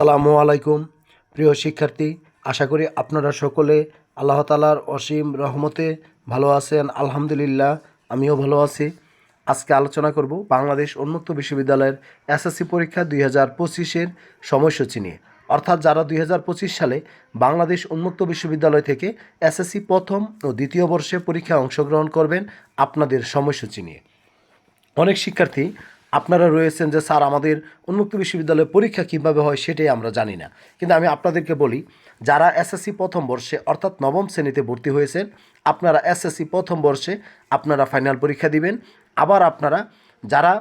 আসসালামু আলাইকুম। প্রিয় শিক্ষার্থী, আশা করি আপনারা সকলে আল্লাহ তালার অসীম রহমতে ভালো আছেন। আলহামদুলিল্লাহ, আমিও ভালো আছি। আজকে আলোচনা করব বাংলাদেশ উন্মুক্ত বিশ্ববিদ্যালয়ের এসএসসি পরীক্ষা দুই হাজার পঁচিশের সময়সূচি নিয়ে। অর্থাৎ যারা দুই হাজার পঁচিশ সালে বাংলাদেশ উন্মুক্ত বিশ্ববিদ্যালয় থেকে এসএসসি প্রথম ও দ্বিতীয় বর্ষে পরীক্ষায় অংশগ্রহণ করবেন, আপনাদের সময়সূচি নিয়ে। অনেক শিক্ষার্থী আপনারা রয়েছেন যে, স্যার, আমাদের উন্মুক্ত বিশ্ববিদ্যালয়ে পরীক্ষা কীভাবে হয় সেটাই আমরা জানি না। কিন্তু আমি আপনাদেরকে বলি, যারা এসএসসি প্রথম বর্ষে, অর্থাৎ নবম শ্রেণীতে ভর্তি হয়েছেন, আপনারা এসএসসি প্রথম বর্ষে আপনারা ফাইনাল পরীক্ষা দিবেন। আবার আপনারা যারা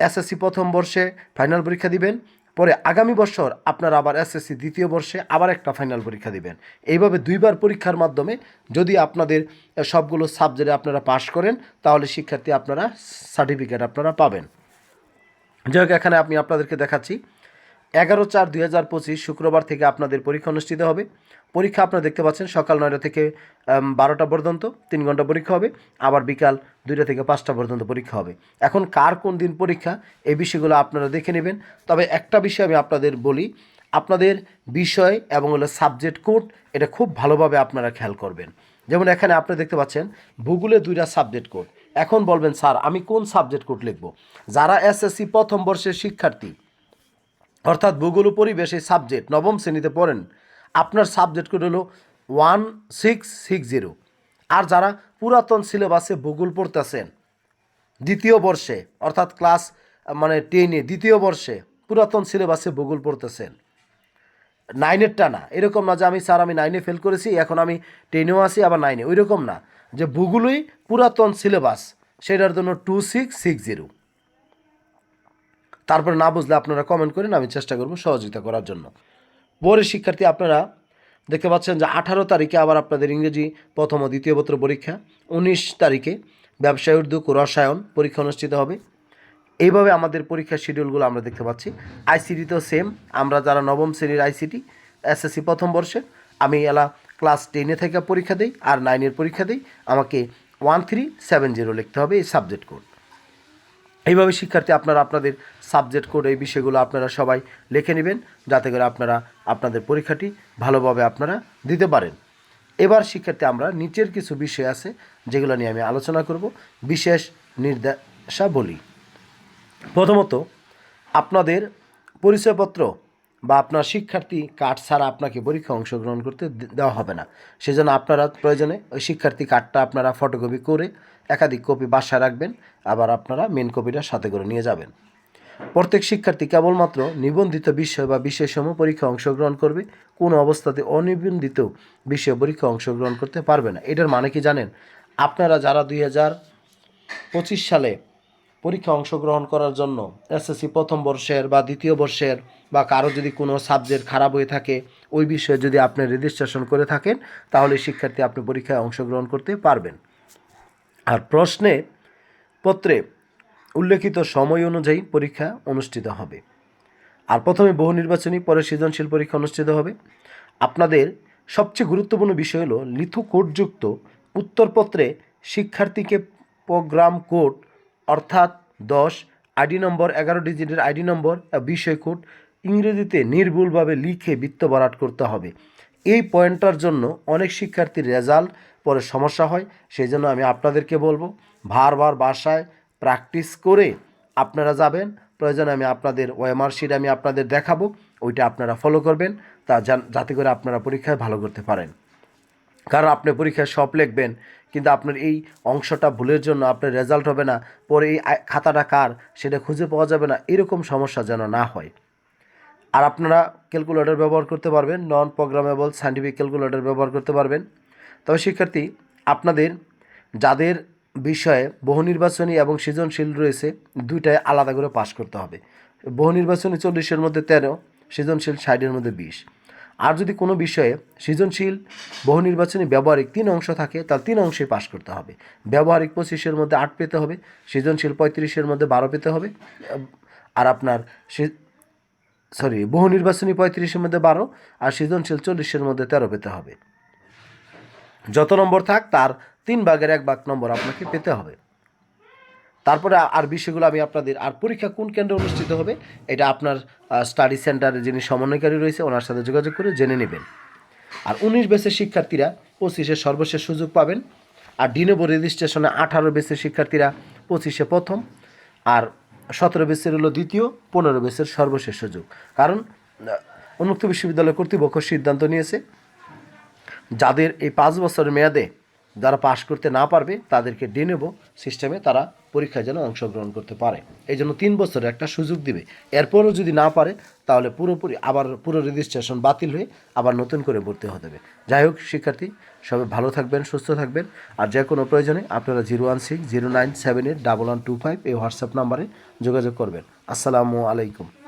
এসএসসি প্রথম বর্ষে ফাইনাল পরীক্ষা দিবেন পরে আগামী বছর আপনারা আবার এসএসসি দ্বিতীয় বর্ষে আবার একটা ফাইনাল পরীক্ষা দিবেন। এইভাবে দুইবার পরীক্ষার মাধ্যমে যদি আপনাদের সবগুলো সাবজেক্টে আপনারা পাশ করেন, তাহলে শিক্ষার্থী আপনারা সার্টিফিকেট আপনারা পাবেন। যাই হোক, এখানে আমি আপনাদেরকে দেখাচ্ছি। এগারো চার দুই হাজার পঁচিশ শুক্রবার থেকে আপনাদের পরীক্ষা অনুষ্ঠিত হবে। পরীক্ষা আপনারা দেখতে পাচ্ছেন, সকাল নয়টা থেকে বারোটা পর্যন্ত তিন ঘণ্টা পরীক্ষা হবে, আবার বিকাল দুইটা থেকে পাঁচটা পর্যন্ত পরীক্ষা হবে। এখন কার কোন দিন পরীক্ষা, এই বিষয়গুলো আপনারা দেখে নেবেন। তবে একটা বিষয় আমি আপনাদের বলি, আপনাদের বিষয় এবং হলো সাবজেক্ট কোড, এটা খুব ভালোভাবে আপনারা খেয়াল করবেন। যেমন এখানে আপনি দেখতে পাচ্ছেন, ভূগোলে দুইটা সাবজেক্ট কোড। এখন বলবেন, স্যার, আমি কোন সাবজেক্ট কোড লিখব? যারা এসএসসি প্রথম বর্ষের শিক্ষার্থী অর্থাৎ ভূগোল পরিবেশ সাবজেক্ট নবম শ্রেণীতে পড়েন। আপনার সাবজেক্ট কোড হলো ওয়ান সিক্স সিক্স জিরো আর যারা পুরাতন সিলেবাসে ভূগোল পড়তেছেন, দ্বিতীয় বর্ষে, অর্থাৎ ক্লাস মানে টেনে দ্বিতীয় বর্ষে পুরাতন সিলেবাসে ভূগোল পড়তেছেন নাইনেরটা না এরকম না যে আমি, স্যার, আমি নাইনে ফেল করেছি, এখন আমি টেনেও আছি, আবার নাইনে ওই রকম না। যে ভূগোলই পুরাতন সিলেবাস সেটার জন্য টু সিক্স সিক্স জিরো তারপরে না বুঝলে আপনারা কমেন্ট করেন, আমি চেষ্টা করব সহযোগিতা করার জন্য। পরে শিক্ষার্থী আপনারা দেখতে পাচ্ছেন যে আঠারো তারিখে আবার আপনাদের ইংরেজি প্রথম ও দ্বিতীয় পত্র পরীক্ষা, উনিশ তারিখে ব্যবসায় উদ্যোগ রসায়ন পরীক্ষা অনুষ্ঠিত হবে। এইভাবে আমাদের পরীক্ষার শিডিউলগুলো আমরা দেখতে পাচ্ছি। আইসিটি তো সেম আমরা যারা নবম শ্রেণির আইসিটি এসএসসি প্রথম বর্ষে আমি এলা ক্লাস টেনে থেকে পরীক্ষা দিই, আর নাইনের পরীক্ষা দিই। আমাকে ওয়ান থ্রি সেভেন জিরো লিখতে হবে এই সাবজেক্ট কোড এইভাবে শিক্ষার্থী আপনারা আপনাদের সাবজেক্ট কোড এই বিষয়গুলো আপনারা সবাই লিখে নেবেন, যাতে করে আপনারা আপনাদের পরীক্ষাটি ভালোভাবে আপনারা দিতে পারেন। এবার শিক্ষার্থী, আমরা নিচের কিছু বিষয় আছে যেগুলো নিয়ে আমি আলোচনা করব। বিশেষ নির্দেশাবলী। প্রথমত, আপনাদের পরিচয়পত্র বা আপনার শিক্ষার্থী কার্ড ছাড়া আপনাকে পরীক্ষা অংশগ্রহণ করতে দেওয়া হবে না। সেজন্য আপনারা প্রয়োজনে ওই শিক্ষার্থী কার্ডটা আপনারা ফটোকপি করে একাধিক কপি বাসায় রাখবেন, আবার আপনারা মেন কপিটা সাথে করে নিয়ে যাবেন। প্রত্যেক শিক্ষার্থী কেবলমাত্র নিবন্ধিত বিষয় বা বিষয়সমূহ পরীক্ষা অংশগ্রহণ করবে, কোনো অবস্থাতে অনিবন্ধিত বিষয় পরীক্ষা অংশগ্রহণ করতে পারবে না। এটার মানে কি জানেন? আপনারা যারা দুই হাজার পঁচিশ সালে পরীক্ষা অংশগ্রহণ করার জন্য এসএসসি প্রথম বর্ষের বা দ্বিতীয় বর্ষের বা কারও যদি কোনো সাবজেক্ট খারাপ হয়ে থাকে, ওই বিষয়ে যদি আপনি রেজিস্ট্রেশন করে থাকেন, তাহলে শিক্ষার্থী আপনি পরীক্ষায় অংশগ্রহণ করতে পারবেন। আর প্রশ্নে পত্রে উল্লেখিত সময় অনুযায়ী পরীক্ষা অনুষ্ঠিত হবে। আর প্রথমে বহু নির্বাচনী, পরে সৃজনশীল পরীক্ষা অনুষ্ঠিত হবে। আপনাদের সবচেয়ে গুরুত্বপূর্ণ বিষয় হলো লিথু কোডযুক্ত উত্তরপত্রে শিক্ষার্থীকে প্রোগ্রাম কোড অর্থাৎ দশ আইডি নম্বর এগারো ডিজিটের আইডি নম্বর বিষয় কোড ইংরেজিতে নির্ভুলভাবে লিখে বৃত্ত ভরাট করতে হবে। এই পয়েন্টটার জন্য অনেক শিক্ষার্থীর রেজাল্ট পরে সমস্যা হয়, সেই জন্য আমি আপনাদেরকে বলব, বারবার বাসায় প্র্যাকটিস করে আপনারা যাবেন। প্রয়োজনে আমি আপনাদের ওএমআর শিট আমি আপনাদের দেখাবো, ওইটা আপনারা ফলো করবেন, তা যাতে করে আপনারা পরীক্ষায় ভালো করতে পারেন। কারণ আপনি পরীক্ষায় সব লিখবেন, কিন্তু আপনার এই অংশটা ভুলের জন্য আপনার রেজাল্ট হবে না, পরে এই খাতাটা কার, সেটা খুঁজে পাওয়া যাবে না, এরকম সমস্যা যেন না হয়। আর আপনারা ক্যালকুলেটর ব্যবহার করতে পারবেন নন প্রোগ্রামেবল সাইন্টিফিক ক্যালকুলেটর ব্যবহার করতে পারবেন। তবে শিক্ষার্থী, আপনাদের, যাদের বিষয়ে বহু নির্বাচনী এবং সৃজনশীল রয়েছে, দুইটায় আলাদা করে পাশ করতে হবে। বহু নির্বাচনী চল্লিশের মধ্যে তেরো, সৃজনশীল ষাটের মধ্যে বিশ। আর যদি কোনো বিষয়ে সৃজনশীল, বহু নির্বাচনী ব্যবহারিক তিন অংশ থাকে, তাহলে তিন অংশে পাশ করতে হবে। ব্যবহারিক পঁচিশের মধ্যে আট পেতে হবে, সৃজনশীল পঁয়ত্রিশের মধ্যে বারো পেতে হবে। আর আপনার সরি, বহু নির্বাচনী পঁয়ত্রিশের মধ্যে বারো আর সৃজনশীল চল্লিশের মধ্যে তেরো পেতে হবে। যত নম্বর থাক, তার তিন ভাগের এক ভাগ নম্বর আপনাকে পেতে হবে। তারপরে আর বিষয়গুলো আমি আপনাদের, আর পরীক্ষা কোন কেন্দ্রে অনুষ্ঠিত হবে, এটা আপনার স্টাডি সেন্টারে যিনি সমন্বয়কারী রয়েছে, ওনার সাথে যোগাযোগ করে জেনে নেবেন। আর উনিশ বেসের শিক্ষার্থীরা পঁচিশে সর্বশেষ সুযোগ পাবেন, আর ডিনেবো রেজিস্ট্রেশনে আঠারো বেসের শিক্ষার্থীরা পঁচিশে প্রথম, আর সতেরো বেসের হলো দ্বিতীয়, পনেরো বেসের সর্বশেষ সুযোগ। কারণ উন্মুক্ত বিশ্ববিদ্যালয় কর্তৃপক্ষ সিদ্ধান্ত নিয়েছে, যাদের এই পাঁচ বছর মেয়াদে যারা পাশ করতে না পারবে, তাদেরকে ডিনেবো সিস্টেমে তারা পরীক্ষায় যেন অংশগ্রহণ করতে পারে। এই জন্য তিন বছরের একটা সুযোগ দিবে। এরপরও যদি না পারে, তাহলে পুরোপুরি আবার পুরো রেজিস্ট্রেশন বাতিল হয়ে আবার নতুন করে ভর্তি হতে হবে। যাই হোক, শিক্ষার্থী, সবাই ভালো থাকবেন, সুস্থ থাকবেন। আর যে কোনো প্রয়োজনে আপনারা zero one six, zero nine, seven eight, double one, two five এই হোয়াটসঅ্যাপ নাম্বারে যোগাযোগ করবেন। আসসালামু আলাইকুম।